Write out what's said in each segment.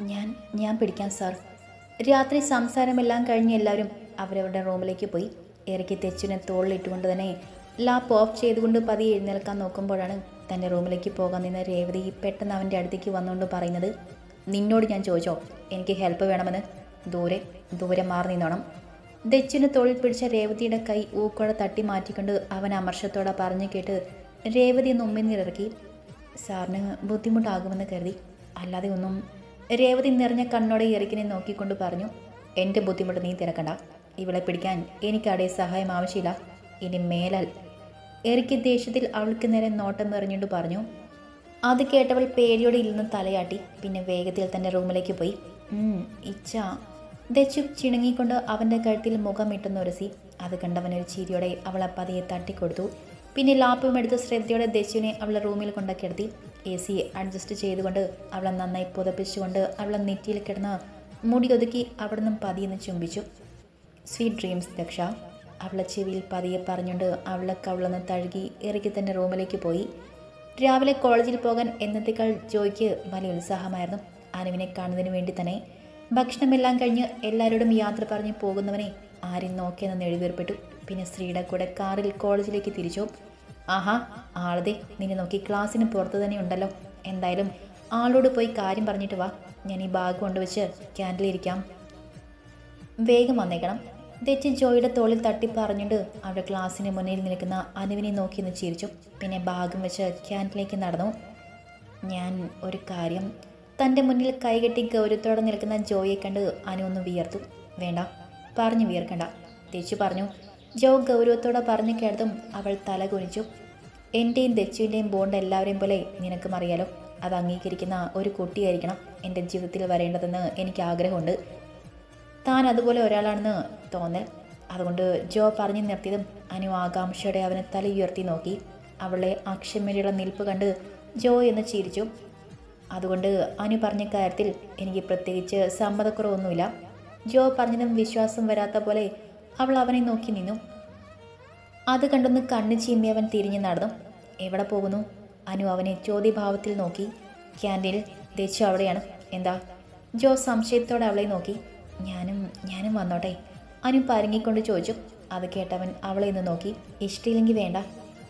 ഞാൻ ഞാൻ പിടിക്കാം സാർ രാത്രി സംസാരമെല്ലാം കഴിഞ്ഞ് എല്ലാവരും അവരവരുടെ റൂമിലേക്ക് പോയി. ഇറക്കി തെച്ചിനെ തോളിലിട്ടുകൊണ്ട് തന്നെ ലാപ്പ് ഓഫ് ചെയ്തുകൊണ്ട് പതിയെ എഴുന്നേൽക്കാൻ നോക്കുമ്പോഴാണ് തന്റെ റൂമിലേക്ക് പോകാൻ നിന്ന രേവതി പെട്ടെന്ന് അവന്റെ അടുത്തേക്ക് വന്നുകൊണ്ട് പറയുന്നത് നിന്നോട് ഞാൻ ചോദിച്ചോ? എനിക്ക് ഹെൽപ്പ് വേണമെന്ന്. ദൂരെ ദൂരെ മാറി നിന്നോണം. ദച്ചുവിന് തോളിൽ പിടിച്ച രേവതിയുടെ കൈ ഊക്കോടെ തട്ടി മാറ്റിക്കൊണ്ട് അവൻ അമർഷത്തോടെ പറഞ്ഞു കേട്ട് രേവതി ഒന്ന് ഉമ്മിന്നിറക്കി സാറിന് ബുദ്ധിമുട്ടാകുമെന്ന് കരുതി. അല്ലാതെ ഒന്നും രേവതി നിറഞ്ഞ കണ്ണോടെ ഇറക്കിനെ നോക്കിക്കൊണ്ട് പറഞ്ഞു എന്റെ ബുദ്ധിമുട്ട് നീ തിരക്കണ്ട. ഇവളെ പിടിക്കാൻ എനിക്കവിടെ സഹായം ആവശ്യമില്ല. ഇനി മേലാൽ. എറിക്ക് ദേഷ്യത്തിൽ അവൾക്ക് നേരെ നോട്ടം എറിഞ്ഞുകൊണ്ട് പറഞ്ഞു അത് കേട്ടവൾ പേടിയോടെ ഇരുന്ന് തലയാട്ടി പിന്നെ വേഗത്തിൽ തന്റെ റൂമിലേക്ക് പോയി. "ഉം, ഇച്ച ദച്ചു ചിണുങ്ങിക്കൊണ്ട് അവന്റെ കഴുത്തിൽ മുഖമിട്ടുന്നുരസി അത് കണ്ടവനൊരു ചിരിയോടെ അവളെ പതിയെ തട്ടിക്കൊടുത്തു. പിന്നെ ലാപ്പും എടുത്ത് ശ്രദ്ധയോടെ ദച്ചുവിനെ അവളെ റൂമിൽ കൊണ്ടൊക്കെടുത്തി എ സി അഡ്ജസ്റ്റ് ചെയ്തുകൊണ്ട് അവളെ നന്നായി പുതപ്പിച്ചുകൊണ്ട് അവളെ നെറ്റിയിൽ കിടന്ന് മുടി ഒതുക്കി അവിടെ നിന്നും പതിയെന്ന് ചുംബിച്ചു. Sweet dreams Daksha. അവളെ ചെവിയിൽ പതിയെ പറഞ്ഞുകൊണ്ട് അവളെ കവളന്ന് തഴുകി ഇറക്കി തന്നെ റൂമിലേക്ക് പോയി. രാവിലെ കോളേജിൽ പോകാൻ എന്നത്തേക്കാൾ ജോയ്ക്ക് വലിയ ഉത്സാഹമായിരുന്നു. അനുവിനെ കാണുന്നതിന് വേണ്ടി തന്നെ ഭക്ഷണമെല്ലാം കഴിഞ്ഞ് എല്ലാവരോടും യാത്ര പറഞ്ഞ് പോകുന്നവനെ ആരും നോക്കിയെന്ന് എഴുതിയേർപ്പെട്ടു പിന്നെ സ്ത്രീയുടെ കൂടെ കാറിൽ കോളേജിലേക്ക് തിരിച്ചു. ആഹാ ആളതെ നിന്നെ നോക്കി ക്ലാസ്സിന് പുറത്ത് തന്നെ ഉണ്ടല്ലോ. എന്തായാലും ആളോട് പോയി കാര്യം പറഞ്ഞിട്ട് വാ. ഞാൻ ഈ ബാഗ് കൊണ്ടുവച്ച് ക്യാൻഡിലിരിക്കാം വേഗം വന്നേക്കണം. തെറ്റി ജോയിയുടെ തോളിൽ തട്ടി പറഞ്ഞുകൊണ്ട് അവിടെ ക്ലാസ്സിന് മുന്നിൽ നിൽക്കുന്ന അനുവിനെ നോക്കി ഒന്ന് ചിരിച്ചു. പിന്നെ ബാഗും വെച്ച് ക്യാന്റിലേക്ക് നടന്നു. ഞാൻ ഒരു കാര്യം തന്റെ മുന്നിൽ കൈകെട്ടി ഗൗരവത്തോടെ നിൽക്കുന്ന ജോയിയെ കണ്ട് അനു ഒന്ന് വിയർത്തു. വേണ്ട പറഞ്ഞു വിയർക്കണ്ട. തെച്ചു പറഞ്ഞു ജോ ഗൗരവത്തോടെ പറഞ്ഞു കേട്ടതും അവൾ തല കുനിച്ചു. എന്റെയും ദച്ചുവിന്റെയും ബോണ്ട് എല്ലാവരെയും പോലെ നിനക്കും അറിയാലോ. അത് അംഗീകരിക്കുന്ന ഒരു കുട്ടിയായിരിക്കണം എന്റെ ജീവിതത്തിൽ വരേണ്ടതെന്ന് എനിക്ക് ആഗ്രഹമുണ്ട്. താൻ അതുപോലെ ഒരാളാണെന്ന് തോന്നൽ. അതുകൊണ്ട് ജോ പറഞ്ഞു നിർത്തിയതും അനു ആകാംക്ഷയോടെ അവനെ തലയുയർത്തി നോക്കി. അവളെ അക്ഷമയുടെ നിൽപ്പ് കണ്ട് ജോ എന്ന് ചിരിച്ചു. അതുകൊണ്ട് അനു പറഞ്ഞ കാര്യത്തിൽ എനിക്ക് പ്രത്യേകിച്ച് സമ്മതക്കുറവൊന്നുമില്ല. ജോ പറഞ്ഞതും വിശ്വാസം വരാത്ത പോലെ അവൾ അവനെ നോക്കി നിന്നു. അത് കണ്ടൊന്ന് കണ്ണു ചീമ്മിയവൻ തിരിഞ്ഞു നടന്നു. എവിടെ പോകുന്നു? അനു അവനെ ചോദ്യഭാവത്തിൽ നോക്കി. ക്യാന്റീനിൽ ദേശം അവിടെയാണ്. എന്താ? ജോ സംശയത്തോടെ അവളെ നോക്കി. ഞാനും ഞാനും വന്നോട്ടെ. അനു പരങ്ങിക്കൊണ്ട് ചോദിച്ചു. അത് കേട്ടവൻ അവളെ ഒന്ന് നോക്കി. ഇഷ്ടമില്ലെങ്കിൽ വേണ്ട.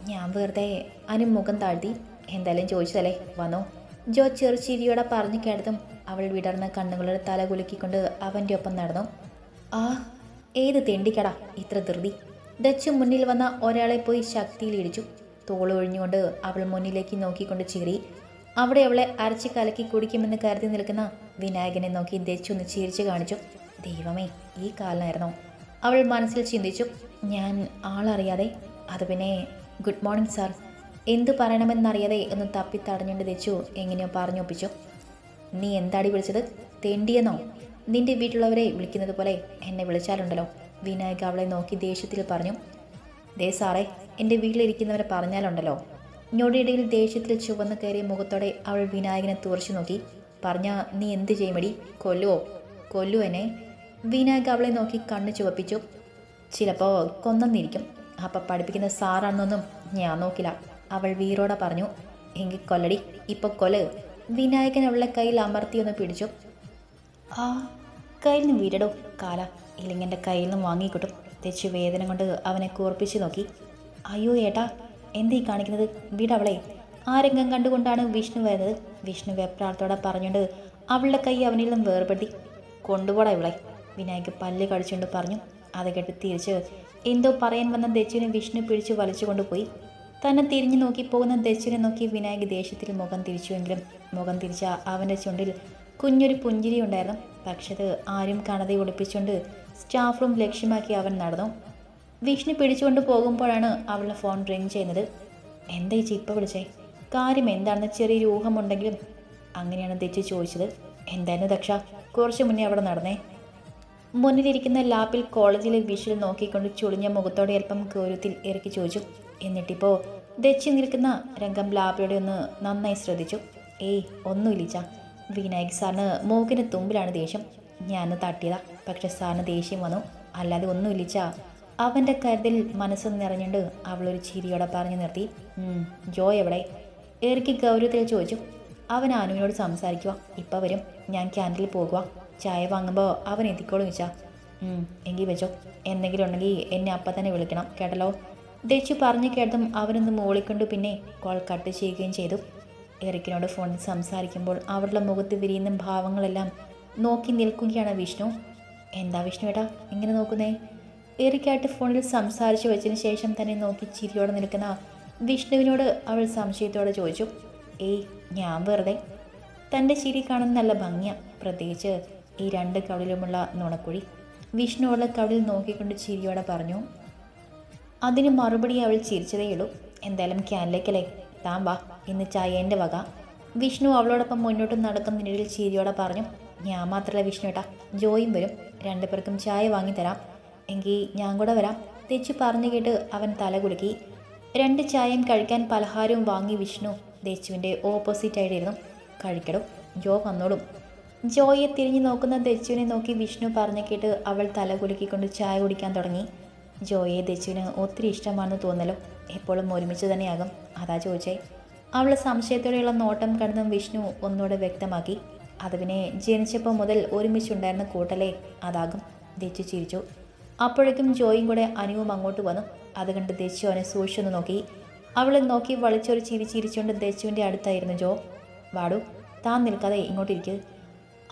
ഞാൻ വെറുതെ അനു മുഖം താഴ്ത്തി. എന്തായാലും ചോദിച്ചതല്ലേ? വന്നോ. ജോ ചെറുചിരിയോടെ പറഞ്ഞു കേട്ടതും അവൾ വിടർന്ന കണ്ണുകളുടെ തല കുലുക്കിക്കൊണ്ട് അവന്റെ ഒപ്പം നടന്നു. ആ ഏത് തെണ്ടിക്കടാ? ഇത്ര ധൃതി. ഡച്ച് മുന്നിൽ വന്ന ഒരാളെ പോയി ശക്തിയിൽ ഇടിച്ചു. തോളൊഴിഞ്ഞുകൊണ്ട് അവൾ മുന്നിലേക്ക് നോക്കിക്കൊണ്ട് ചീറി. അവിടെ അവളെ അരച്ച് കലക്കി കുടിക്കുമെന്ന് കരുതി നിൽക്കുന്ന വിനായകനെ നോക്കി ദച്ചൊന്ന് ചിരിച്ചു കാണിച്ചു. ദൈവമേ ഈ കാലനായിരുന്നോ അവൾ മനസ്സിൽ ചിന്തിച്ചു ഞാൻ ആളറിയാതെ അത് പിന്നെ ഗുഡ് മോർണിംഗ് സാർ. എന്തു പറയണമെന്നറിയാതെ ഒന്ന് തപ്പി തടഞ്ഞുകൊണ്ട് ദച്ചു എങ്ങനെയോ പറഞ്ഞൊപ്പിച്ചു. നീ എന്താടി വിളിച്ചത്? തെണ്ടിയെന്നോ? നിന്റെ വീട്ടിലുള്ളവരെ വിളിക്കുന്നത് പോലെ എന്നെ വിളിച്ചാലുണ്ടല്ലോ. വിനായക അവളെ നോക്കി ദേഷ്യത്തിൽ പറഞ്ഞു ദേ സാറേ എന്റെ വീട്ടിലിരിക്കുന്നവരെ പറഞ്ഞാലുണ്ടല്ലോ. ഞൊടിയിടയിൽ ദേഷ്യത്തിൽ ചുവന്ന് കയറിയ മുഖത്തോടെ അവൾ വിനായകനെ തുറച്ചു നോക്കി. പറഞ്ഞ നീ എന്ത് ചെയ്യുമടി? കൊല്ലുവോ? കൊല്ലു എന്നെ. വിനായക അവളെ നോക്കി കണ്ണ് ചുവപ്പിച്ചു. ചിലപ്പോൾ കൊന്നെന്നിരിക്കും. അപ്പം പഠിപ്പിക്കുന്ന സാറാണെന്നൊന്നും ഞാൻ നോക്കില്ല. അവൾ വീറോടെ പറഞ്ഞു. എങ്കിൽ കൊല്ലടി. ഇപ്പോൾ കൊൽ വിനായകൻ അവളുടെ കയ്യിൽ അമർത്തിയൊന്ന് പിടിച്ചു. ആ കയ്യിൽ നിന്ന് വീടടോ കാല. ഇല്ലെങ്കിൽ എന്റെ കയ്യിൽ നിന്ന് വാങ്ങിക്കിട്ടും പ്രത്യേകിച്ച് വേദന കൊണ്ട് അവനെ കൂർപ്പിച്ച് നോക്കി. അയ്യോ ഏട്ടാ എന്തീ കാണിക്കുന്നത്? വീടവളെ ആ രംഗം കണ്ടുകൊണ്ടാണ് വിഷ്ണു വരുന്നത്. വിഷ്ണു വെപ്രാളത്തോടെ പറഞ്ഞുകൊണ്ട് അവളുടെ കൈ അവനിൽ നിന്നും വേർപെടുത്തി. കൊണ്ടുപോടാ ഇവളെ വിനായക് പല്ല് കടിച്ചുകൊണ്ട് പറഞ്ഞു. അത് കേട്ട് തിരിച്ച് എന്തോ പറയാൻ വന്ന ദച്ചുവിനെ വിഷ്ണു പിടിച്ച് വലിച്ചു കൊണ്ടുപോയി തന്നെ തിരിഞ്ഞു നോക്കി പോകുന്ന ദച്ചുവിനെ നോക്കി വിനായക് ദേഷ്യത്തിൽ മുഖം തിരിച്ചുവെങ്കിലും മുഖം തിരിച്ച അവന്റെ ചുണ്ടിൽ കുഞ്ഞൊരു പുഞ്ചിരി ഉണ്ടായിരുന്നു. പക്ഷേ അത് ആരും കാണാതെ ഒളിപ്പിച്ചുകൊണ്ട് സ്റ്റാഫ് റൂം ലക്ഷ്യമാക്കി അവൻ നടന്നു. വിഷ്ണു പിടിച്ചുകൊണ്ട് പോകുമ്പോഴാണ് അവളുടെ ഫോൺ റിങ് ചെയ്യുന്നത്. എന്താ ഈ ചിപ്പ വിളിച്ചേ? കാര്യം എന്താണെന്ന് ചെറിയൊരു ഊഹമുണ്ടെങ്കിലും അങ്ങനെയാണ് തെച്ചു ചോദിച്ചത്. എന്തായിരുന്നു ദക്ഷ? കുറച്ച് മുന്നേ അവിടെ നടന്നേ. മുന്നിലിരിക്കുന്ന ലാപ്പിൽ കോളേജിലെ വിഷിൽ നോക്കിക്കൊണ്ട് ചുളിഞ്ഞ മുഖത്തോടെ അല്പം ഗൗരവത്തിൽ ഇറക്കി ചോദിച്ചു. എന്നിട്ടിപ്പോൾ ദച്ചി നിൽക്കുന്ന രംഗം ലാബിലൂടെ ഒന്ന് നന്നായി ശ്രദ്ധിച്ചു. ഏയ് ഒന്നുമില്ല വിനായക് സാറിന് മൂക്കിന് തുമ്പിലാണ് ദേഷ്യം. ഞാൻ തട്ടിയതാ. പക്ഷെ സാറിന് ദേഷ്യം വന്നു. അല്ലാതെ ഒന്നുമില്ലിച്ച. അവന്റെ കരുതിൽ മനസ്സ് നിറഞ്ഞുകൊണ്ട് അവളൊരു ചിരിയോടെ പറഞ്ഞു നിർത്തി. "ഉം, ജോ എവിടെ? ഏറിക്ക് ഗൗരവത്തിൽ ചോദിച്ചു. അവൻ അനുവിനോട് സംസാരിക്കുക ഇപ്പം വരും. ഞാൻ ക്യാന്റീനിൽ പോകുക ചായ വാങ്ങുമ്പോൾ അവൻ എത്തിക്കോളും വെച്ചാ എങ്കിൽ വെച്ചോ. എന്തെങ്കിലും ഉണ്ടെങ്കിൽ എന്നെ അപ്പം തന്നെ വിളിക്കണം കേട്ടല്ലോ? ദേശു പറഞ്ഞു കേട്ടതും അവനൊന്ന് മൂളിക്കൊണ്ട് പിന്നെ കോൾ കട്ട് ചെയ്യുകയും ചെയ്തു. എറിക്കിനോട് ഫോണിൽ സംസാരിക്കുമ്പോൾ അവരുടെ മുഖത്ത് വിരിയുന്ന ഭാവങ്ങളെല്ലാം നോക്കി നിൽക്കുകയാണ് വിഷ്ണു. എന്താ വിഷ്ണു ഏട്ടാ ഇങ്ങനെ നോക്കുന്നേ? എറിക്കായിട്ട് ഫോണിൽ സംസാരിച്ചു വെച്ചതിന് ശേഷം തന്നെ നോക്കി ചിരിയോടെ നിൽക്കുന്ന വിഷ്ണുവിനോട് അവൾ സംശയത്തോടെ ചോദിച്ചു ഏയ് ഞാൻ വെറുതെ. തന്റെ ചിരി കാണുന്ന നല്ല ഭംഗിയ പ്രത്യേകിച്ച് ഈ രണ്ട് കവിളിലുമുള്ള നുണക്കുഴി. വിഷ്ണുവുള്ള കവിളിൽ നോക്കിക്കൊണ്ട് ചിരിയോടെ പറഞ്ഞു അതിന് മറുപടി അവൾ ചിരിച്ചതേയുള്ളൂ എന്തായാലും ക്യാനിലേക്കല്ലേ? താൻ വാ ഇന്ന് ചായേന്റെ വക. വിഷ്ണു അവളോടൊപ്പം മുന്നോട്ട് നടക്കുന്നതിനിടയിൽ ചിരിയോടെ പറഞ്ഞു ഞാൻ മാത്രമല്ല വിഷ്ണു ഏട്ടാ ജോയും വരും. രണ്ടുപേർക്കും ചായ വാങ്ങിത്തരാം. എങ്കിൽ ഞാൻ കൂടെ വരാം. തെച്ചു പറഞ്ഞു കേട്ട് അവൻ തല കുലുക്കി. രണ്ട് ചായയും കഴിക്കാൻ പലഹാരവും വാങ്ങി വിഷ്ണു ദേച്ചുവിന്റെ ഓപ്പോസിറ്റായിട്ടിരുന്നു കഴിക്കടും ജോ വന്നോളും. ജോയെ തിരിഞ്ഞു നോക്കുന്ന ദച്ചുവിനെ നോക്കി വിഷ്ണു പറഞ്ഞു കേട്ട് അവൾ തല കുലുക്കിക്കൊണ്ട് ചായ കുടിക്കാൻ തുടങ്ങി. ജോയെ ദച്ചുവിന് ഒത്തിരി ഇഷ്ടമാണെന്ന് തോന്നലോ എപ്പോഴും ഒരുമിച്ച് തന്നെയാകും. അതാ ചോദിച്ചേ. അവൾ സംശയത്തോടെയുള്ള നോട്ടം കടന്നും വിഷ്ണു ഒന്നുകൂടെ വ്യക്തമാക്കി. അത് പിന്നെ ജനിച്ചപ്പോൾ മുതൽ ഒരുമിച്ചുണ്ടായിരുന്ന കൂട്ടലേ അതാകും ദേച്ചു ചിരിച്ചു. അപ്പോഴേക്കും ജോയും കൂടെ അനുവും അങ്ങോട്ട് വന്നു. അത് കണ്ട് ദേച്ചു അവനെ സൂക്ഷിച്ചൊന്ന് നോക്കി. അവളെ നോക്കി വളിച്ചൊരു ചിരി ചിരിച്ചുകൊണ്ട് ദേച്ചുവിന്റെ അടുത്തായിരുന്നു ജോ. വാടു താൻ നിൽക്കാതെ ഇങ്ങോട്ടിരിക്കുക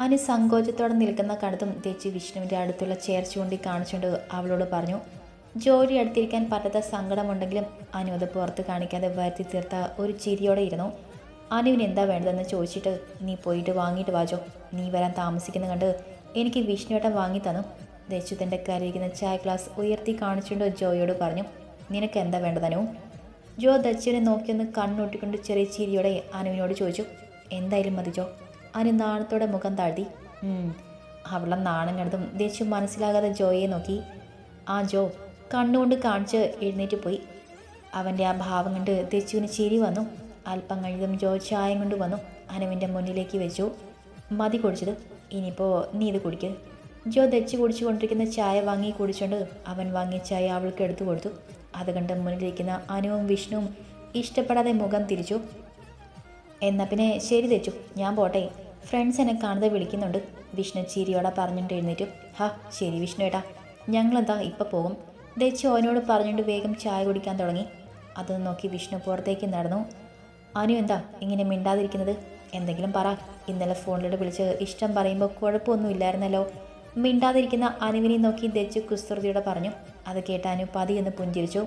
അനു സങ്കോചത്തോടെ നിൽക്കുന്ന കണ്ടതും ദേച്ചു വിഷ്ണുവിന്റെ അടുത്തുള്ള ചെയർ കാണിച്ചുകൊണ്ട് അവളോട് പറഞ്ഞു ജോലി അടുത്തിരിക്കാൻ പറ്റാത്ത സങ്കടമുണ്ടെങ്കിലും അനു അത് പുറത്ത് കാണിക്കാതെ വരുത്തി തീർത്ത ഒരു ചിരിയോടെ ഇരുന്നു. അനുവിന് എന്താ വേണ്ടതെന്ന് ചോദിച്ചിട്ട് നീ പോയിട്ട് വാങ്ങിയിട്ട് വാജോ നീ വരാൻ താമസിക്കുന്ന കണ്ട് എനിക്ക് വിഷ്ണുവേട്ടൻ വാങ്ങി തന്നു. ദശുതന്റെ തന്റെ കരയിരിക്കുന്ന ചായ ഗ്ലാസ് ഉയർത്തി കാണിച്ചുകൊണ്ട് ജോയോട് പറഞ്ഞു നിനക്ക് എന്താ വേണ്ടതനു ജോ ദച്ചുവിനെ നോക്കിയൊന്ന് കണ്ണൂട്ടിക്കൊണ്ട് ചെറിയ ചിരിയോടെ അനുവിനോട് ചോദിച്ചു എന്തായാലും മതി ജോ. അനു നാണത്തോടെ മുഖം താഴ്ത്തി. അവളെ നാണം കണ്ടതും ദച്ചു മനസ്സിലാകാതെ ജോയെ നോക്കി. ആ ജോ കണ്ണുകൊണ്ട് കാണിച്ച് എഴുന്നേറ്റ് പോയി. അവന്റെ ആ ഭാവം കണ്ട് ദച്ചുവിന് ചിരി വന്നു. അല്പം കഴിഞ്ഞതും ജോ ചായം കൊണ്ട് വന്നു. അനുവിന്റെ മുന്നിലേക്ക് വെച്ചു. മതി കുടിച്ചത്. ഇനിയിപ്പോൾ നീ ഇത് കുടിക്ക്. ജോ ദച്ച് കുടിച്ചുകൊണ്ടിരിക്കുന്ന ചായ വാങ്ങി കുടിച്ചുകൊണ്ട് അവൻ വാങ്ങിയ ചായ അവൾക്ക് എടുത്തു കൊടുത്തു. അത് കണ്ട് മുന്നിലിരിക്കുന്ന അനുവും വിഷ്ണുവും ഇഷ്ടപ്പെടാതെ മുഖം തിരിച്ചു. എന്നാൽ പിന്നെ ശരി തെച്ചു ഞാൻ പോട്ടെ. ഫ്രണ്ട്സ് എന്നെ കാണാതെ വിളിക്കുന്നുണ്ട്. വിഷ്ണു ചിരിയോടെ പറഞ്ഞിട്ട് എഴുന്നേറ്റു. ഹാ ശരി വിഷ്ണു ഏട്ടാ. ഞങ്ങളെന്താ ഇപ്പം പോകും? ദച്ചു അവനോട് പറഞ്ഞുകൊണ്ട് വേഗം ചായ കുടിക്കാൻ തുടങ്ങി. അത് നോക്കി വിഷ്ണു പുറത്തേക്ക് നടന്നു. അനു എന്താ ഇങ്ങനെ മിണ്ടാതിരിക്കുന്നത്? എന്തെങ്കിലും പറ. ഇന്നലെ ഫോണിലൂടെ വിളിച്ച് ഇഷ്ടം പറയുമ്പോൾ കുഴപ്പമൊന്നും ഇല്ലായിരുന്നല്ലോ മിണ്ടാതിരിക്കുന്ന അനുവിനെ നോക്കി ദച്ചു കുസ്തൃതിയോടെ പറഞ്ഞു. അത് കേട്ട അനു പതിയെന്ന് പുഞ്ചിരിച്ചു.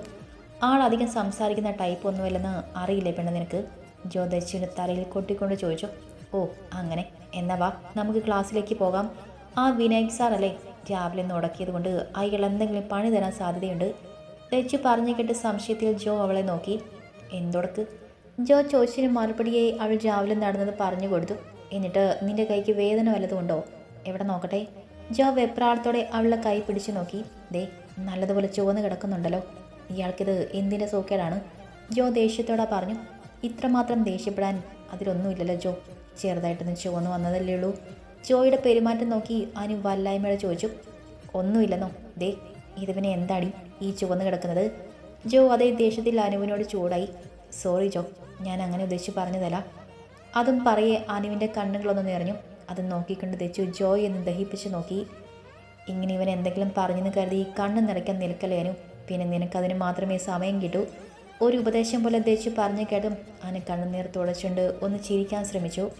ആളധികം സംസാരിക്കുന്ന ടൈപ്പ് ഒന്നുമില്ലെന്ന് അറിയില്ലേ പെണ്ണ് നിനക്ക്? ജോ ദച്ചുവിന് തലയിൽ കൊട്ടിക്കൊണ്ട് ചോദിച്ചു. ഓ അങ്ങനെ. എന്നാ വാ നമുക്ക് ക്ലാസ്സിലേക്ക് പോകാം. ആ വിനായക് സാർ അല്ലേ? രാവിലെ നുടക്കിയത് കൊണ്ട് അയാൾ എന്തെങ്കിലും പണി തരാൻ സാധ്യതയുണ്ട്. ദച്ചു പറഞ്ഞു കേട്ട് സംശയത്തിൽ ജോ അവളെ നോക്കി. എന്തൊടക്ക്? ജോ ചോദിച്ചതിന് മറുപടിയായി അവൾ രാവിലെ നടന്നത് പറഞ്ഞു കൊടുത്തു. എന്നിട്ട് നിന്റെ കൈക്ക് വേദന വല്ലതും ഉണ്ടോ? എവിടെ നോക്കട്ടെ? ജോ വെപ്രാളത്തോടെ അവളുടെ കൈ പിടിച്ചു നോക്കി. ദേ നല്ലതുപോലെ ചുവന്ന് കിടക്കുന്നുണ്ടല്ലോ. ഇയാൾക്കിത് എന്തിന്റെ സോക്കേടാണ്? ജോ ദേഷ്യത്തോടെ പറഞ്ഞു. ഇത്രമാത്രം ദേഷ്യപ്പെടാൻ അതിലൊന്നുമില്ലല്ലോ ജോ. ചെറുതായിട്ടൊന്ന് ചുവന്ന് വന്നതല്ലേ ഉള്ളൂ. ജോയുടെ പെരുമാറ്റം നോക്കി അനു വല്ലായ്മയുടെ ചോദിച്ചു. ഒന്നുമില്ലെന്നോ? ദേ ഇത് പിന്നെ എന്താടി ഈ ചുവന്ന് കിടക്കുന്നത്? ജോ അതേ ദേഷ്യത്തിൽ അനുവിനോട് ചൂടായി. സോറി ജോ. ഞാൻ അങ്ങനെ ഉദ്ദേശിച്ച് പറഞ്ഞതല്ല. അതും പറയെ അനുവിന്റെ കണ്ണുകളൊന്ന് നിറഞ്ഞു. അത് നോക്കിക്കൊണ്ട് തെച്ചു ജോയ് എന്ന് ദഹിപ്പിച്ച് നോക്കി. ഇങ്ങനെ ഇവൻ എന്തെങ്കിലും പറഞ്ഞെന്ന് കരുതി ഈ കണ്ണ് നിറയ്ക്കാൻ നിൽക്കലേനു പിന്നെ നിനക്കതിന് മാത്രമേ സമയം കിട്ടൂ. ഒരു ഉപദേശം പോലെ ദേശു പറഞ്ഞു കേട്ടും അവന് കണ്ണുനീർ തുടച്ചുകൊണ്ട് ഒന്ന് ചിരിക്കാൻ ശ്രമിച്ചു.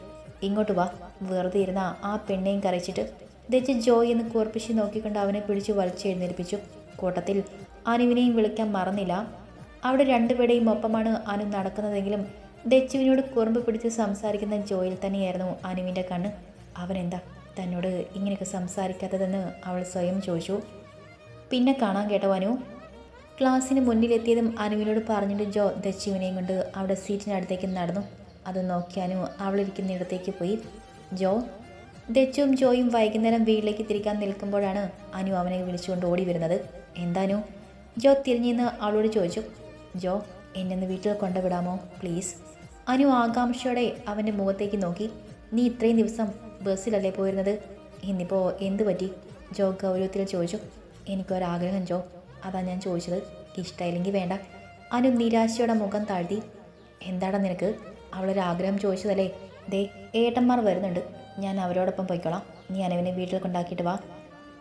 ഇങ്ങോട്ട് വാ. വെറുതെ ഇരുന്ന ആ പെണ്ണേയും കരച്ചിട്ട് ദച്ചു ജോയ് എന്ന് കുറപ്പിച്ച് നോക്കിക്കൊണ്ട് അവനെ പിടിച്ച് വലിച്ചെഴുന്നേൽപ്പിച്ചു കൂട്ടത്തിൽ അനുവിനെയും വിളിക്കാൻ മറന്നില്ല. അവിടെ രണ്ടുപേരുടെയും ഒപ്പമാണ് അനു നടക്കുന്നതെങ്കിലും ദച്ചുവിനോട് കുറുമ്പ് പിടിച്ച് സംസാരിക്കുന്ന ജോയിൽ തന്നെയായിരുന്നു അനുവിന്റെ കണ്ണ്. അവനെന്താ തന്നോട് ഇങ്ങനെയൊക്കെ സംസാരിക്കാത്തതെന്ന് അവൾ സ്വയം ചോദിച്ചു. പിന്നെ കാണാൻ കേട്ടോ അനു. ക്ലാസ്സിന് മുന്നിലെത്തിയതും അനുവിനോട് പറഞ്ഞിട്ട് ജോ ദച്ചുവിനെയും കൊണ്ട് അവിടെ സീറ്റിനടുത്തേക്ക് നടന്നു. അത് നോക്കി അനു അവളിരിക്കുന്നിടത്തേക്ക് പോയി. ജോ ദച്ചുവും ജോയും വൈകുന്നേരം വീട്ടിലേക്ക് തിരിക്കാൻ നിൽക്കുമ്പോഴാണ് അനു അവനെ വിളിച്ചുകൊണ്ട് ഓടി വരുന്നത്. എന്താനു ജോ തിരിഞ്ഞിന്ന് അവളോട് ചോദിച്ചു. ജോ എന്നെ വീട്ടിൽ കൊണ്ടുവിടാമോ? പ്ലീസ്. അനു ആകാംക്ഷയോടെ അവന്റെ മുഖത്തേക്ക് നോക്കി. നീ ഇത്രയും ദിവസം ബസ്സിലല്ലേ പോയിരുന്നത്? ഇന്നിപ്പോൾ എന്ത് പറ്റി? ജോ ഗൗരവത്തിൽ ചോദിച്ചു. എനിക്കൊരാഗ്രഹം ജോ. അതാ ഞാൻ ചോദിച്ചത്. ഇഷ്ടമായില്ലെങ്കിൽ വേണ്ട. അനു നിരാശയുടെ മുഖം താഴ്ത്തി. എന്താടാ നിനക്ക്? അവളൊരാഗ്രഹം ചോദിച്ചതല്ലേ? ദേ ഏട്ടന്മാർ വരുന്നുണ്ട്. ഞാൻ അവരോടൊപ്പം പോയിക്കോളാം. നീ അനവിനെ വീട്ടിൽ കൊണ്ടാക്കിയിട്ട് വാ.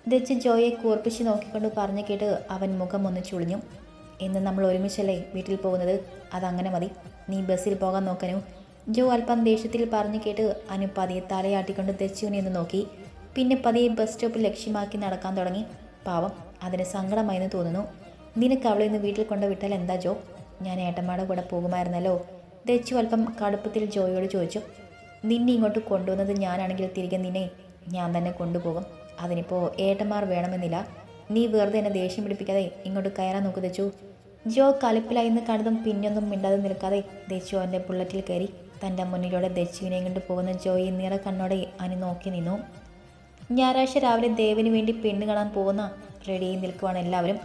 ദച്ച് ജോയെ കൂർപ്പിച്ച് നോക്കിക്കൊണ്ട് പറഞ്ഞു കേട്ട് അവൻ മുഖം ഒന്ന് ചുളിഞ്ഞു. ഇന്ന് നമ്മൾ ഒരുമിച്ചല്ലേ വീട്ടിൽ പോകുന്നത്? അതങ്ങനെ മതി. നീ ബസ്സിൽ പോകാൻ നോക്കനു. ജോ അല്പം ദേഷ്യത്തിൽ പറഞ്ഞു കേട്ട് അനു പതിയെ തലയാട്ടിക്കൊണ്ട് തെച്ചുവിനെ എന്ന് നോക്കി. പിന്നെ പതിയെ ബസ് സ്റ്റോപ്പ് ലക്ഷ്യമാക്കി നടക്കാൻ തുടങ്ങി. പാവം അതിന് സങ്കടമായെന്ന് തോന്നുന്നു. നിനക്ക് അവളെ ഇന്ന് വീട്ടിൽ കൊണ്ടുവിട്ടാൽ എന്താ ജോ? ഞാൻ ഏട്ടന്മാരുടെ കൂടെ പോകുമായിരുന്നല്ലോ. ദച്ചു അല്പം കടുപ്പത്തിൽ ജോയോട് ചോദിച്ചു. നിന്നെ ഇങ്ങോട്ട് കൊണ്ടുവന്നത് ഞാനാണെങ്കിൽ തിരികെ നിന്നെ ഞാൻ തന്നെ കൊണ്ടുപോകും. അതിനിപ്പോൾ ഏട്ടന്മാർ വേണമെന്നില്ല. നീ വെറുതെ എന്നെ ദേഷ്യം പിടിപ്പിക്കാതെ ഇങ്ങോട്ട് കയറാൻ നോക്കു ദച്ചു ജോ കലിപ്പിലായിന്ന് കണ്ടതും പിന്നൊന്നും മിണ്ടാതെ നിൽക്കാതെ ദച്ചു അവന്റെ ബുള്ളറ്റിൽ കയറി. തന്റെ മുന്നിലൂടെ ദച്ചുവിനെയും കൊണ്ട് പോകുന്ന ജോയി നിറ കണ്ണോടെ അനു നോക്കി നിന്നു. ഞായറാഴ്ച രാവിലെ ദേവന് വേണ്ടി പെണ്ണ് കാണാൻ പോകുന്ന റെഡിയായി നിൽക്കുവാണ് എല്ലാവരും.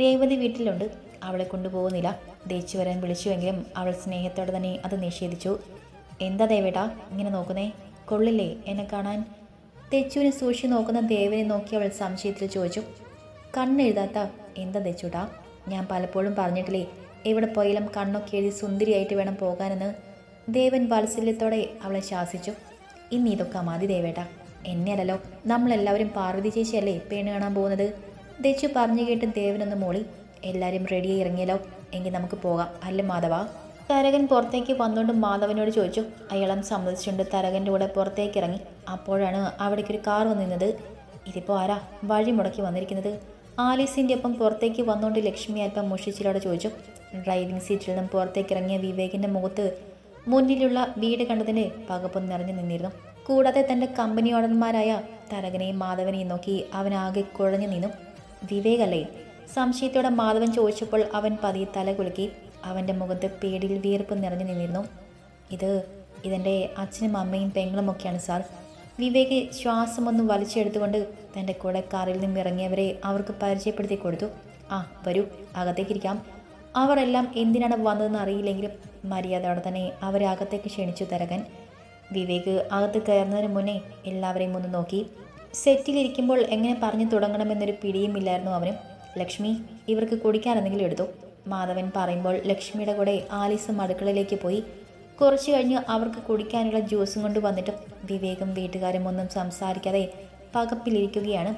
രേവതി വീട്ടിലുണ്ട്. അവളെ കൊണ്ടുപോകുന്നില്ല. ദേച്ചു വരാൻ വിളിച്ചുവെങ്കിലും അവൾ സ്നേഹത്തോടെ തന്നെ അത് നിഷേധിച്ചു. എന്താ ദേവേട്ടാ ഇങ്ങനെ നോക്കുന്നേ? കൊള്ളില്ലേ എന്നെ കാണാൻ? തെച്ചുവിനെ സൂക്ഷിച്ച് നോക്കുന്ന ദേവനെ നോക്കി അവൾ സംശയത്തിൽ ചോദിച്ചു. കണ്ണെഴുതാത്ത എന്താ തെച്ചുട്ടാ ഞാൻ പലപ്പോഴും പറഞ്ഞിട്ടില്ലേ എവിടെ പോയാലും കണ്ണൊക്കെ എഴുതി സുന്ദരിയായിട്ട് വേണം പോകാനെന്ന്. ദേവൻ വാത്സല്യത്തോടെ അവളെ ശാസിച്ചു. ഇന്ന് ഇതൊക്കെ മതി ദേവേട്ട. എന്നെയല്ലല്ലോ നമ്മളെല്ലാവരും പാർവതി ചേച്ചിയല്ലേ പെണ്ണ് കാണാൻ പോകുന്നത്? ദച്ചു പറഞ്ഞു കേട്ട് ദേവനൊന്ന് മോളി. എല്ലാവരും റെഡിയായി ഇറങ്ങിയല്ലോ. എങ്കിൽ നമുക്ക് പോകാം. അല്ല മാധവ? തരകൻ പുറത്തേക്ക് വന്നുകൊണ്ട് മാധവനോട് ചോദിച്ചു. അയാളും സമ്മതിച്ചുകൊണ്ട് തരകന്റെ കൂടെ പുറത്തേക്ക് ഇറങ്ങി. അപ്പോഴാണ് അവിടേക്കൊരു കാർ വന്നിരുന്നത് ഇതിപ്പോൾ ആരാ വഴി മുടക്കി വന്നിരിക്കുന്നത്? ആലീസിന്റെ ഒപ്പം പുറത്തേക്ക് വന്നുകൊണ്ട് ലക്ഷ്മി അല്പം മുഷിച്ചിലോടെ ചോദിച്ചു ഡ്രൈവിംഗ് സീറ്റിൽ നിന്നും പുറത്തേക്ക് ഇറങ്ങിയ വിവേകിന്റെ മുഖത്ത് മുന്നിലുള്ള വീട് കണ്ടതിന് പകപ്പ് നിറഞ്ഞു നിന്നിരുന്നു. കൂടാതെ തന്റെ കമ്പനി ഓടന്മാരായ തരകനെയും മാധവനെയും നോക്കി അവൻ ആകെ കുഴഞ്ഞു നിന്നു. വിവേകല്ലേ? സംശയത്തോടെ മാധവൻ ചോദിച്ചപ്പോൾ അവൻ പതിയെ തല കുലുക്കി അവന്റെ മുഖത്ത് പേടിയിൽ വിയർപ്പ് നിറഞ്ഞു നിന്നിരുന്നു. ഇത് ഇതെന്റെ അച്ഛനും അമ്മയും പെങ്ങളും ഒക്കെയാണ് സാർ. വിവേക് ശ്വാസമൊന്ന് വലിച്ചെടുത്തുകൊണ്ട് തന്റെ കൂടെ കാറിൽ നിന്ന് ഇറങ്ങിയവരെ അവർക്ക് പരിചയപ്പെടുത്തി കൊടുത്തു. ആ വരൂ അകത്തേക്കിരിക്കാം അവരെല്ലാം എന്തിനാണ് വന്നതെന്ന് അറിയില്ലെങ്കിലും മര്യാദയോടെ തന്നെ അവരെ അകത്തേക്ക് ക്ഷണിച്ചു തരകൻ. വിവേക് അകത്ത് കയറുന്നതിന് മുന്നേ എല്ലാവരെയും ഒന്ന് നോക്കി. സെറ്റിലിരിക്കുമ്പോൾ എങ്ങനെ പറഞ്ഞു തുടങ്ങണമെന്നൊരു പിടിയും ഇല്ലായിരുന്നു അവനും. ലക്ഷ്മി ഇവർക്ക് കുടിക്കാൻ എന്തെങ്കിലും എടുത്തു. മാധവൻ പറയുമ്പോൾ ലക്ഷ്മിയുടെ കൂടെ ആലീസും അടുക്കളയിലേക്ക് പോയി. കുറച്ചു കഴിഞ്ഞ് അവർക്ക് കുടിക്കാനുള്ള ജ്യൂസും കൊണ്ട് വന്നിട്ടും വിവേകം വീട്ടുകാരും ഒന്നും സംസാരിക്കാതെ പകപ്പിലിരിക്കുകയാണ്.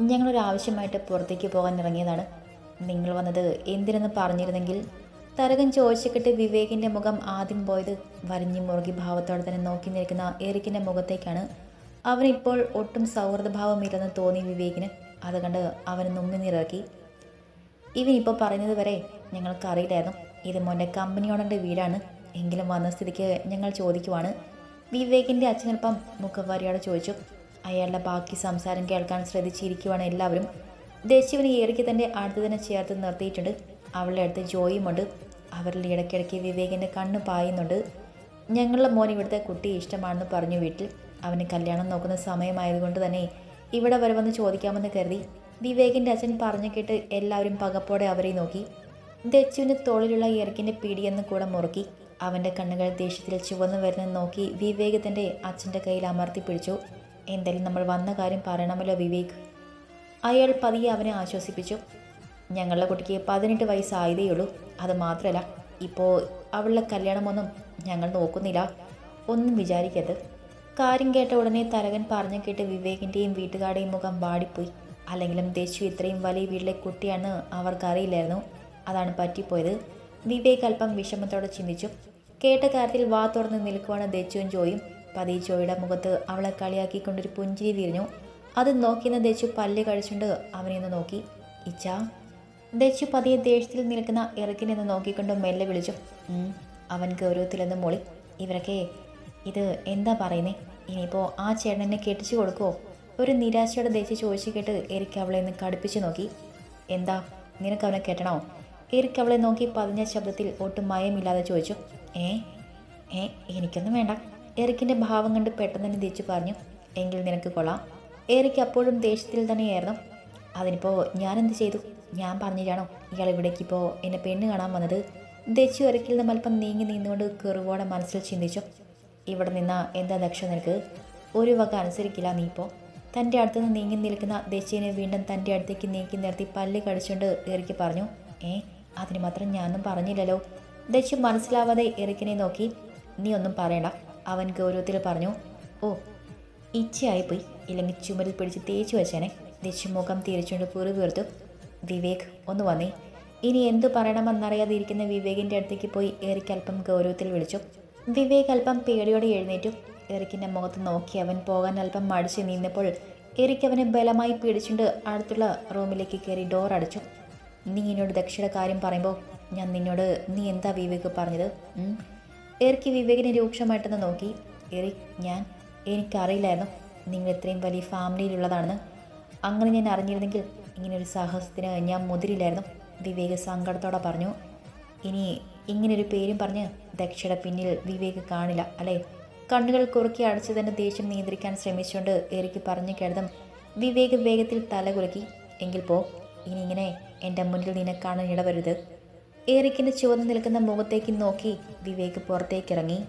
ഞങ്ങളൊരാവശ്യമായിട്ട് പുറത്തേക്ക് പോകാൻ ഇറങ്ങിയതാണ്. നിങ്ങൾ വന്നത് എന്തിനെന്ന് പറഞ്ഞിരുന്നെങ്കിൽ തരകൻ ചോദിച്ചിട്ട് വിവേകിന്റെ മുഖം ആദ്യം പോയത് വരിഞ്ഞു മുറുകി ഭാവത്തോടെ തന്നെ നോക്കി നിൽക്കുന്ന എറിക്കിന്റെ മുഖത്തേക്കാണ്. അവനിപ്പോൾ ഒട്ടും സൗഹൃദഭാവമില്ലെന്ന് തോന്നി വിവേകിന്. അത് കണ്ട് അവൻ നുമ്മി നിറക്കി. ഇവൻ ഇപ്പോൾ പറയുന്നത് വരെ ഞങ്ങൾക്കറിയില്ലായിരുന്നു. ഇത് മോന്റെ കമ്പനിയോടന്റെ വീടാണ്. എങ്കിലും വന്ന സ്ഥിതിക്ക് ഞങ്ങൾ ചോദിക്കുവാണ്. വിവേകിന്റെ അച്ഛനൊപ്പം മുഖവാരിയോട് ചോദിച്ചു. അയാളുടെ ബാക്കി സംസാരം കേൾക്കാൻ ശ്രദ്ധിച്ചിരിക്കുവാണ് എല്ലാവരും. ദേശീവന് ഏറിക്ക് തന്നെ അടുത്ത് തന്നെ ചേർത്ത് നിർത്തിയിട്ടുണ്ട്. അവളുടെ അടുത്ത് ജോയിയുമുണ്ട് അവരിൽ ഇടയ്ക്കിടയ്ക്ക് വിവേകിന്റെ കണ്ണ് പായുന്നുണ്ട്. ഞങ്ങളുടെ മോൻ ഇവിടുത്തെ കുട്ടി ഇഷ്ടമാണെന്ന് പറഞ്ഞു വീട്ടിൽ. അവന് കല്യാണം നോക്കുന്ന സമയമായതുകൊണ്ട് തന്നെ ഇവിടെ വരെ വന്ന് ചോദിക്കാമെന്ന് കരുതി. വിവേകിന്റെ അച്ഛൻ പറഞ്ഞു കേട്ട് എല്ലാവരും പകപ്പോടെ അവരെ നോക്കി. ദച്ചുവിന് തോളിലുള്ള ഇറക്കിന്റെ പിടിയെന്ന് കൂടെ മുറുക്കി. അവന്റെ കണ്ണുകൾ ദേഷ്യത്തിൽ ചുവന്നു വരുന്നത് നോക്കി വിവേക് തന്റെ അച്ഛന്റെ കയ്യിൽ അമർത്തി പിടിച്ചു. എന്തായാലും നമ്മൾ വന്ന കാര്യം പറയണമല്ലോ വിവേക്. അയാൾ പതിയെ അവനെ ആശ്വസിപ്പിച്ചു. ഞങ്ങളുടെ കുട്ടിക്ക് പതിനെട്ട് വയസ്സായതേയുള്ളൂ. അത് മാത്രമല്ല ഇപ്പോൾ അവളുടെ കല്യാണമൊന്നും ഞങ്ങൾ നോക്കുന്നില്ല. ഒന്നും വിചാരിക്കരുത്. കാര്യം കേട്ട ഉടനെ തരകൻ പറഞ്ഞു കേട്ട് വിവേകിന്റെയും വീട്ടുകാരുടെയും മുഖം വാടിപ്പോയി. അല്ലെങ്കിലും ദേശു ഇത്രയും വലിയ വീട്ടിലെ കുട്ടിയാണെന്ന് അവർക്കറിയില്ലായിരുന്നു. അതാണ് പറ്റിപ്പോയത്. വിവേക് അല്പം വിഷമത്തോടെ ചിന്തിച്ചു. കേട്ട കാര്യത്തിൽ വാ തുറന്ന് നിൽക്കുവാണ് ദച്ചുവും ജോയും. പതി ജോയുടെ മുഖത്ത് അവളെ കളിയാക്കിക്കൊണ്ടൊരു പുഞ്ചിരി തിരിഞ്ഞു അത് നോക്കിയെന്ന് ദച്ചു പല്ല് കഴിച്ചുകൊണ്ട് അവനെ ഒന്ന് നോക്കി. ഇച്ച. ദച്ചു പതിയെ ദേഷ്യത്തിൽ നിൽക്കുന്ന ഇറക്കിനെന്ന് നോക്കിക്കൊണ്ട് മെല്ലെ വിളിച്ചു. അവൻ ഗൗരവത്തിലെന്ന് മൊളി. ഇവരൊക്കെ ഇത് എന്താ പറയുന്നേ? ഇനിയിപ്പോൾ ആ ചേട്ടനെ കെട്ടിച്ചു കൊടുക്കുമോ ഒരു നിരാശയോടെ ദേശി ചോദിച്ചു കേട്ട് എരിക്ക് അവളെ ഒന്ന് കടുപ്പിച്ചു നോക്കി. എന്താ നിനക്ക് അവനെ കെട്ടണോ? എരിക്ക് അവളെ നോക്കി പതിഞ്ഞ ശബ്ദത്തിൽ ഒട്ടും മയമില്ലാതെ ചോദിച്ചു ഏ ഏ എനിക്കൊന്നും വേണ്ട. എറിക്കിന്റെ ഭാവം കണ്ട് പെട്ടെന്ന് തന്നെ തിരിച്ചു പറഞ്ഞു എങ്കിൽ നിനക്ക് കൊള്ളാം. എറിക്ക് അപ്പോഴും ദേഷ്യത്തിൽ തന്നെയായിരുന്നു. അതിനിപ്പോൾ ഞാനെന്ത് ചെയ്തു? ഞാൻ പറഞ്ഞിട്ടാണോ ഇയാൾ ഇവിടേക്ക് ഇപ്പോൾ എന്നെ പെണ്ണ് കാണാൻ വന്നത്? ദേശി ഇറക്കിൽ നിന്ന് അല്പം നീങ്ങി നിന്നുകൊണ്ട് കെറുവോടെ മനസ്സിൽ ചിന്തിച്ചു ഇവിടെ നിന്ന എന്താ ദക്ഷ നിനക്ക്? ഒരു വക അനുസരിക്കില്ല നീ ഇപ്പോൾ തന്റെ അടുത്തുനിന്ന് നീങ്ങി നിൽക്കുന്ന ദേശീയനെ വീണ്ടും തന്റെ അടുത്തേക്ക് നീക്കി നിർത്തി പല്ല് കടിച്ചുകൊണ്ട് എറിക്ക് പറഞ്ഞു ഏ അതിന് മാത്രം ഞാനൊന്നും പറഞ്ഞില്ലല്ലോ. ദശു മനസ്സിലാവാതെ എറിക്കിനെ നോക്കി നീ ഒന്നും പറയണ്ട. അവൻ ഗൗരവത്തിൽ പറഞ്ഞു ഓ ഇച്ചയായിപ്പോയി ഇല്ലെങ്കിൽ ചുമരിൽ പിടിച്ച് തേച്ചു വെച്ചേനെ. ദശു മുഖം തിരിച്ചുകൊണ്ട് പുറി വീർത്തു. വിവേക് ഒന്ന് വന്നേ. ഇനി എന്തു പറയണമെന്നറിയാതെ ഇരിക്കുന്ന വിവേകിന്റെ അടുത്തേക്ക് പോയി എറിക്ക് അല്പം ഗൗരവത്തിൽ വിളിച്ചു. വിവേക് അല്പം പേടിയോടെ എഴുന്നേറ്റു. എറിക്കിന്റെ മുഖത്ത് നോക്കി അവൻ പോകാൻ അല്പം മടിച്ച് നിന്നപ്പോൾ എറിക്ക് അവനെ ബലമായി പിടിച്ചുകൊണ്ട് അടുത്തുള്ള റൂമിലേക്ക് കയറി ഡോർ അടച്ചു. നീ എന്നോട് ദക്ഷയുടെ കാര്യം പറയുമ്പോൾ ഞാൻ നിന്നോട് നീ എന്താ വിവേക് പറഞ്ഞത്? എറിക്ക് വിവേകിനെ രൂക്ഷമായിട്ടൊന്ന് നോക്കി. എറിക് ഞാൻ എനിക്കറിയില്ലായിരുന്നു നിങ്ങൾ ഇത്രയും വലിയ ഫാമിലിയിലുള്ളതാണെന്ന്. അങ്ങനെ ഞാൻ അറിഞ്ഞിരുന്നെങ്കിൽ ഇങ്ങനൊരു സാഹസത്തിന് ഞാൻ മുതിരില്ലായിരുന്നു വിവേക് സങ്കടത്തോടെ പറഞ്ഞു. ഇനി ഇങ്ങനൊരു പേരും പറഞ്ഞ് ദക്ഷയുടെ പിന്നിൽ വിവേക് കാണില്ല അല്ലേ? കണ്ണുകൾ കുറുക്കി അടച്ചു തന്നെ ദേഷ്യം നിയന്ത്രിക്കാൻ ശ്രമിച്ചുകൊണ്ട് എറിക്ക് പറഞ്ഞു കിടന്നും വിവേക് വേഗത്തിൽ തല കുലുക്കി. എങ്കിൽ പോ ഇനി ഇങ്ങനെ എന്റെ മുന്നിൽ നിന്നെ കാണാൻ ഇടവരുത്. ഏറിക്കിന്റെ ചുവന്ന് നിൽക്കുന്ന മുഖത്തേക്ക് നോക്കി വിവേക് പുറത്തേക്കിറങ്ങി.